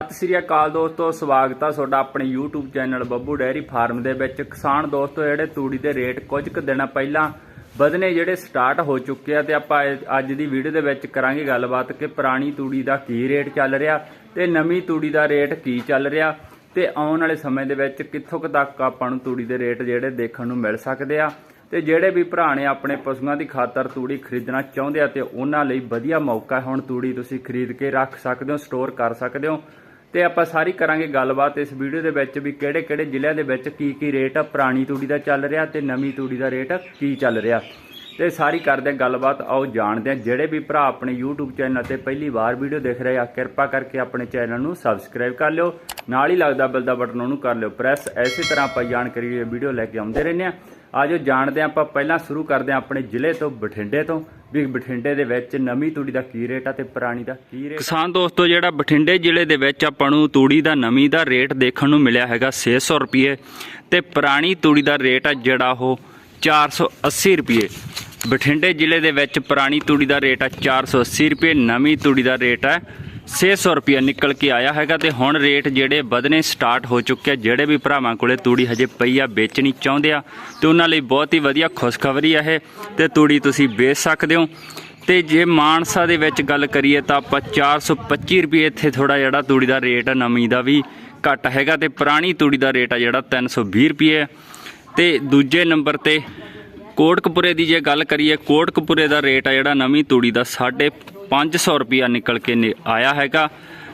ਸਤਿ ਸ੍ਰੀ ਅਕਾਲ ਦੋਸਤੋ, ਸਵਾਗਤ ਆ ਤੁਹਾਡਾ ਆਪਣੇ YouTube channel Babbu dairy farm ਦੇ ਵਿੱਚ। ਕਿਸਾਨ ਦੋਸਤੋ, ਜਿਹੜੇ ਤੂੜੀ ਦੇ ਰੇਟ ਕੁਝ ਕੁ ਦਿਨਾਂ ਪਹਿਲਾਂ ਵਧਨੇ ਜਿਹੜੇ ਸਟਾਰਟ ਹੋ ਚੁੱਕੇ ਆ ਤੇ ਆਪਾਂ ਅੱਜ ਦੀ ਵੀਡੀਓ ਦੇ ਵਿੱਚ ਕਰਾਂਗੇ ਗੱਲਬਾਤ ਕਿ ਪੁਰਾਣੀ ਤੂੜੀ ਦਾ ਕੀ ਰੇਟ ਚੱਲ ਰਿਹਾ ਤੇ ਨਵੀਂ ਤੂੜੀ ਦਾ ਰੇਟ ਕੀ ਚੱਲ ਰਿਹਾ ਤੇ ਆਉਣ ਵਾਲੇ ਸਮੇਂ ਦੇ ਵਿੱਚ ਕਿੱਥੋਂ ਕੁ ਤੱਕ ਆਪਾਂ ਨੂੰ ਤੂੜੀ ਦੇ ਰੇਟ ਜਿਹੜੇ ਦੇਖਣ ਨੂੰ ਮਿਲ ਸਕਦੇ ਆ। ਤੇ ਜਿਹੜੇ ਵੀ ਭਰਾ ਨੇ ਆਪਣੇ ਪਸ਼ੂਆਂ ਦੀ ਖਾਤਰ ਤੂੜੀ ਖਰੀਦਣਾ ਚਾਹੁੰਦੇ ਆ ਤੇ ਉਹਨਾਂ ਲਈ ਵਧੀਆ ਮੌਕਾ ਹੁਣ ਤੂੜੀ ਤੁਸੀਂ ਖਰੀਦ ਕੇ ਰੱਖ ਸਕਦੇ ਹੋ, ਸਟੋਰ ਕਰ ਸਕਦੇ ਹੋ। ਤੇ ਆਪਾਂ ਸਾਰੀ ਕਰਾਂਗੇ ਗੱਲਬਾਤ ਇਸ ਵੀਡੀਓ ਦੇ ਵਿੱਚ ਵੀ ਕਿਹੜੇ ਕਿਹੜੇ ਜ਼ਿਲ੍ਹਿਆਂ ਦੇ ਵਿੱਚ ਕੀ ਕੀ ਰੇਟ ਆ, ਪੁਰਾਣੀ ਤੂੜੀ ਦਾ ਚੱਲ ਰਿਹਾ ਤੇ ਨਵੀਂ ਤੂੜੀ ਦਾ ਰੇਟ ਕੀ ਚੱਲ ਰਿਹਾ। ਤੇ ਸਾਰੀ ਕਰਦੇ ਹਾਂ ਗੱਲਬਾਤ, ਆਓ ਜਾਣਦੇ ਹਾਂ। ਜਿਹੜੇ ਵੀ ਭਰਾ ਆਪਣੇ YouTube ਚੈਨਲ ਤੇ ਪਹਿਲੀ ਵਾਰ ਵੀਡੀਓ ਦੇਖ ਰਹੇ ਆ, ਕਿਰਪਾ ਕਰਕੇ ਆਪਣੇ ਚੈਨਲ ਨੂੰ ਸਬਸਕ੍ਰਾਈਬ ਕਰ ਲਿਓ। ਨਾਲ ਹੀ ਲੱਗਦਾ ਬਿੱਲ ਦਾ ਬਟਨ ਉਹਨੂੰ ਕਰ ਲਿਓ ਪ੍ਰੈਸ ਐਸੀ ਤਰ੍ਹਾਂ ਆਪਾਂ ਜਾਣਕਾਰੀ ਦੀ ਵੀਡੀਓ ਲੈ ਕੇ ਆਉਂਦੇ ਰਹਿੰਦੇ ਆ ਆਜੋ ਜਾਣਦੇ ਹਾਂ, ਆਪਾਂ ਪਹਿਲਾਂ ਸ਼ੁਰੂ ਕਰਦੇ ਹਾਂ ਆਪਣੇ ਜ਼ਿਲ੍ਹੇ ਤੋਂ ਬਠਿੰਡੇ ਤੋਂ। ਵੀ ਬਠਿੰਡੇ ਦੇ ਵਿੱਚ ਨਵੀਂ ਤੂੜੀ ਦਾ ਕੀ ਰੇਟ ਆ ਤੇ ਪੁਰਾਣੀ ਦਾ ਕੀ ਰੇਟ ਕਿਸਾਨ ਦੋਸਤੋ, ਜਿਹੜਾ ਬਠਿੰਡੇ ਜ਼ਿਲ੍ਹੇ ਦੇ ਵਿੱਚ ਆਪਾਂ ਨੂੰ ਤੂੜੀ ਦਾ ਨਵੀਂ ਦਾ ਰੇਟ ਦੇਖਣ ਨੂੰ ਮਿਲਿਆ ਹੈਗਾ 600 ਰੁਪਏ ਤੇ ਪੁਰਾਣੀ ਤੂੜੀ ਦਾ ਰੇਟ ਆ ਜਿਹੜਾ ਉਹ 480 ਰੁਪਏ। ਬਠਿੰਡੇ ਜ਼ਿਲ੍ਹੇ ਦੇ ਵਿੱਚ ਪੁਰਾਣੀ ਤੂੜੀ ਦਾ ਰੇਟ ਆ 480 ਰੁਪਏ, ਨਵੀਂ ਤੂੜੀ ਦਾ ਰੇਟ ਆ 600 ਰੁਪਏ ਨਿਕਲ ਕੇ ਆਇਆ ਹੈਗਾ ਤੇ ਹੁਣ ਰੇਟ ਜਿਹੜੇ ਵਧਨੇ ਸਟਾਰਟ ਹੋ ਚੁੱਕੇ ਆ, ਜਿਹੜੇ ਵੀ ਭਰਾਵਾਂ ਕੋਲੇ ਤੂੜੀ ਹਜੇ ਪਈ ਆ, ਵੇਚਣੀ ਚਾਹੁੰਦੇ ਆ, ਤੇ ਉਹਨਾਂ ਲਈ ਬਹੁਤ ਹੀ ਵਧੀਆ ਖੁਸ਼ਖਬਰੀ ਆ ਇਹ, ਤੇ ਤੂੜੀ ਤੁਸੀਂ ਵੇਚ ਸਕਦੇ ਹੋ। ਤੇ ਜੇ ਮਾਨਸਾ ਦੇ ਵਿੱਚ ਗੱਲ ਕਰੀਏ ਤਾਂ ਆਪਾਂ 425 ਰੁਪਏ ਇੱਥੇ ਥੋੜਾ ਜਿਹੜਾ ਤੂੜੀ ਦਾ ਰੇਟ ਆ, ਨਵੀਂ ਦਾ ਵੀ ਘੱਟ ਹੈਗਾ ਤੇ ਪੁਰਾਣੀ ਤੂੜੀ ਦਾ ਰੇਟ ਆ ਜਿਹੜਾ 320 ਰੁਪਏ। ਹੈ ਤੇ ਦੂਜੇ ਨੰਬਰ ਤੇ ਕੋਟਕਪੁਰੇ ਦੀ ਜੇ ਗੱਲ ਕਰੀਏ, ਕੋਟਕਪੁਰੇ ਦਾ ਰੇਟ ਆ ਜਿਹੜਾ ਨਵੀਂ ਤੂੜੀ ਦਾ 550 ਰੁਪਿਆ ਨਿਕਲ ਕੇ ਨੇ- ਆਇਆ ਹੈਗਾ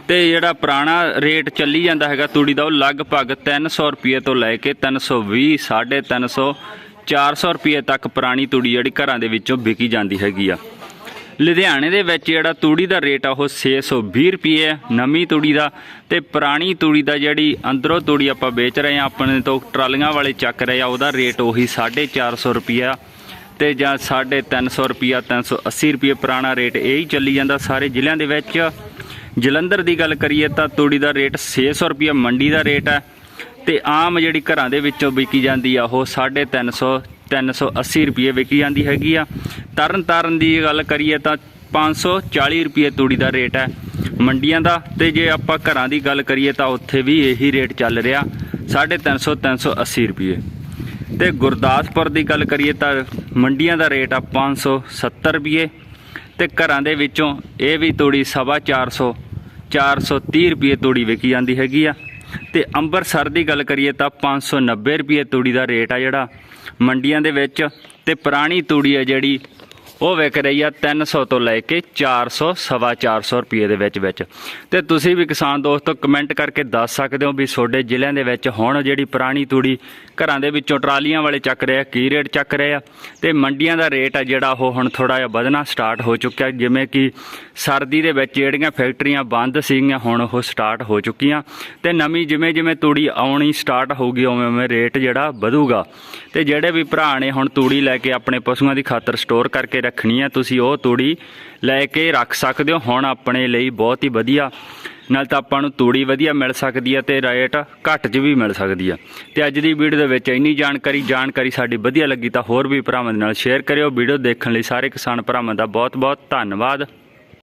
ਤੇ ਜਿਹੜਾ ਪੁਰਾਣਾ ਰੇਟ ਚੱਲੀ ਜਾਂਦਾ ਹੈਗਾ ਤੂੜੀ ਦਾ, ਉਹ ਲਗਭਗ 300 ਰੁਪਏ ਤੋਂ ਲੈ ਕੇ 320 350 400 ਰੁਪਏ ਤੱਕ ਪੁਰਾਣੀ ਤੂੜੀ ਜਿਹੜੀ ਘਰਾਂ ਦੇ ਵਿੱਚੋਂ ਵਿਕੀ ਜਾਂਦੀ ਹੈਗੀ ਆ। ਲੁਧਿਆਣੇ ਦੇ ਵਿੱਚ ਜਿਹੜਾ ਤੂੜੀ ਦਾ ਰੇਟ ਆ ਉਹ 620 ਰੁਪਏ ਹੈ, ਨਵੀਂ ਤੂੜੀ ਦਾ ਤੇ ਪੁਰਾਣੀ ਤੂੜੀ ਦਾ ਜਿਹੜੀ ਅੰਦਰੋਂ ਤੂੜੀ ਆਪਾਂ ਵੇਚ ਰਹੇ ਆ ਆਪਣੇ ਤੋਂ ਟਰਾਲੀਆਂ ਵਾਲੇ ਚੱਕ ਰਹੇ ਆ, ਉਹਦਾ ਰੇਟ ਉਹੀ 450 ਰੁਪਿਆ ਤੇ ਜਾਂ 350 ਰੁਪਿਆ 380 ਰੁਪਏ ਪੁਰਾਣਾ ਰੇਟ, ਇਹ ਹੀ ਚੱਲੀ ਜਾਂਦਾ ਸਾਰੇ ਜ਼ਿਲ੍ਹਿਆਂ ਦੇ ਵਿੱਚ। ਜਲੰਧਰ ਦੀ ਗੱਲ ਕਰੀਏ ਤਾਂ ਤੂੜੀ ਦਾ ਰੇਟ 600 ਰੁਪਿਆ ਮੰਡੀ ਦਾ ਰੇਟ ਹੈ ਤੇ ਆਮ ਜਿਹੜੀ ਘਰਾਂ ਦੇ ਵਿੱਚੋਂ ਵਿਕੀ ਜਾਂਦੀ ਆ, ਉਹ 350 380 ਰੁਪਏ ਵਿਕੀ ਜਾਂਦੀ ਹੈਗੀ ਆ। ਤਰਨ ਤਾਰਨ ਦੀ ਗੱਲ ਕਰੀਏ ਤਾਂ 540 ਰੁਪਏ ਤੂੜੀ ਦਾ ਰੇਟ ਹੈ ਮੰਡੀਆਂ ਦਾ ਤੇ ਜੇ ਆਪਾਂ ਘਰਾਂ ਦੀ ਗੱਲ ਕਰੀਏ ਤਾਂ ਉੱਥੇ ਵੀ ਇਹੀ ਰੇਟ ਚੱਲ ਰਿਹਾ 350 380 ਰੁਪਏ। ਤੇ ਗੁਰਦਾਸਪੁਰ ਦੀ ਗੱਲ ਕਰੀਏ ਤਾਂ ਮੰਡੀਆਂ ਦਾ ਰੇਟ ਆ 570 ਰੁਪਏ ਤੇ ਘਰਾਂ ਦੇ ਵਿੱਚੋਂ ਇਹ ਵੀ ਤੂੜੀ ਸਵਾ 400 430 ਰੁਪਏ ਤੂੜੀ ਵਿਕੀ ਜਾਂਦੀ ਹੈਗੀ ਆ। ਤੇ ਅੰਮ੍ਰਿਤਸਰ ਦੀ ਗੱਲ ਕਰੀਏ ਤਾਂ 590 ਰੁਪਏ ਤੂੜੀ ਦਾ ਰੇਟ ਆ ਜਿਹੜਾ, ਮੰਡੀਆਂ ਦੇ ਵਿੱਚ, ਤੇ ਪੁਰਾਣੀ ਤੂੜੀ ਆ ਜਿਹੜੀ ਉਹ ਵਿਕ ਰਹੀ ਆ 300 ਤੋਂ ਲੈ ਕੇ 400 ਸਵਾ 400 ਰੁਪਏ ਦੇ ਵਿੱਚ ਵਿੱਚ। ਤੇ ਤੁਸੀਂ ਵੀ ਕਿਸਾਨ ਦੋਸਤੋ, ਕਮੈਂਟ ਕਰਕੇ ਦੱਸ ਸਕਦੇ ਹੋ ਵੀ ਤੁਹਾਡੇ ਜ਼ਿਲ੍ਹਿਆਂ ਦੇ ਵਿੱਚ ਹੁਣ ਜਿਹੜੀ ਪੁਰਾਣੀ ਤੂੜੀ ਘਰਾਂ ਦੇ ਵਿੱਚੋਂ ਟਰਾਲੀਆਂ ਵਾਲੇ ਚੱਕ ਰਹੇ ਆ, ਕੀ ਰੇਟ ਚੱਕ ਰਹੇ ਆ? ਤੇ ਮੰਡੀਆਂ ਦਾ ਰੇਟ ਆ ਜਿਹੜਾ ਉਹ ਹੁਣ ਥੋੜਾ ਜਿਹਾ ਵਧਣਾ ਸਟਾਰਟ ਹੋ ਚੁੱਕਿਆ। ਜਿਵੇਂ ਕਿ ਸਰਦੀ ਦੇ ਵਿੱਚ ਜਿਹੜੀਆਂ ਫੈਕਟਰੀਆਂ ਬੰਦ ਸੀਗੀਆਂ, ਹੁਣ ਉਹ ਸਟਾਰਟ ਹੋ ਚੁੱਕੀਆਂ। ਤੇ ਨਵੀਂ ਜਿਵੇਂ ਜਿਵੇਂ ਤੂੜੀ ਆਉਣੀ ਸਟਾਰਟ ਹੋਊਗੀ, ਉਵੇਂ ਉਵੇਂ ਰੇਟ ਜਿਹੜਾ ਵਧੂਗਾ। ਤੇ ਜਿਹੜੇ ਵੀ ਭਰਾ ਨੇ ਹੁਣ ਤੂੜੀ ਲੈ ਕੇ ਆਪਣੇ ਪਸ਼ੂਆਂ ਦੀ ਖਾਤਰ ਸਟੋਰ ਕਰਕੇ ਰੱਖਣੀ ਆ, ਤੁਸੀਂ ਉਹ ਤੂੜੀ ਲੈ ਕੇ ਰੱਖ ਸਕਦੇ ਹੋ। ਹੁਣ ਆਪਣੇ ਲਈ ਬਹੁਤ ਹੀ ਵਧੀਆ, ਨਾਲ ਤਾਂ ਆਪਾਂ ਨੂੰ ਤੂੜੀ ਵਧੀਆ ਮਿਲ ਸਕਦੀ ਆ ਤੇ ਰੇਟ ਘੱਟ 'ਚ ਵੀ ਮਿਲ ਸਕਦੀ ਆ। ਤੇ ਅੱਜ ਦੀ ਵੀਡੀਓ ਦੇ ਵਿੱਚ ਇੰਨੀ ਜਾਣਕਾਰੀ ਜਾਣਕਾਰੀ ਸਾਡੀ ਵਧੀਆ ਲੱਗੀ ਤਾਂ ਹੋਰ ਵੀ ਭਰਾਵਾਂ ਦੇ ਨਾਲ ਸ਼ੇਅਰ ਕਰਿਓ। ਵੀਡੀਓ ਦੇਖਣ ਲਈ ਸਾਰੇ ਕਿਸਾਨ ਭਰਾਵਾਂ ਦਾ ਬਹੁਤ ਬਹੁਤ ਧੰਨਵਾਦ।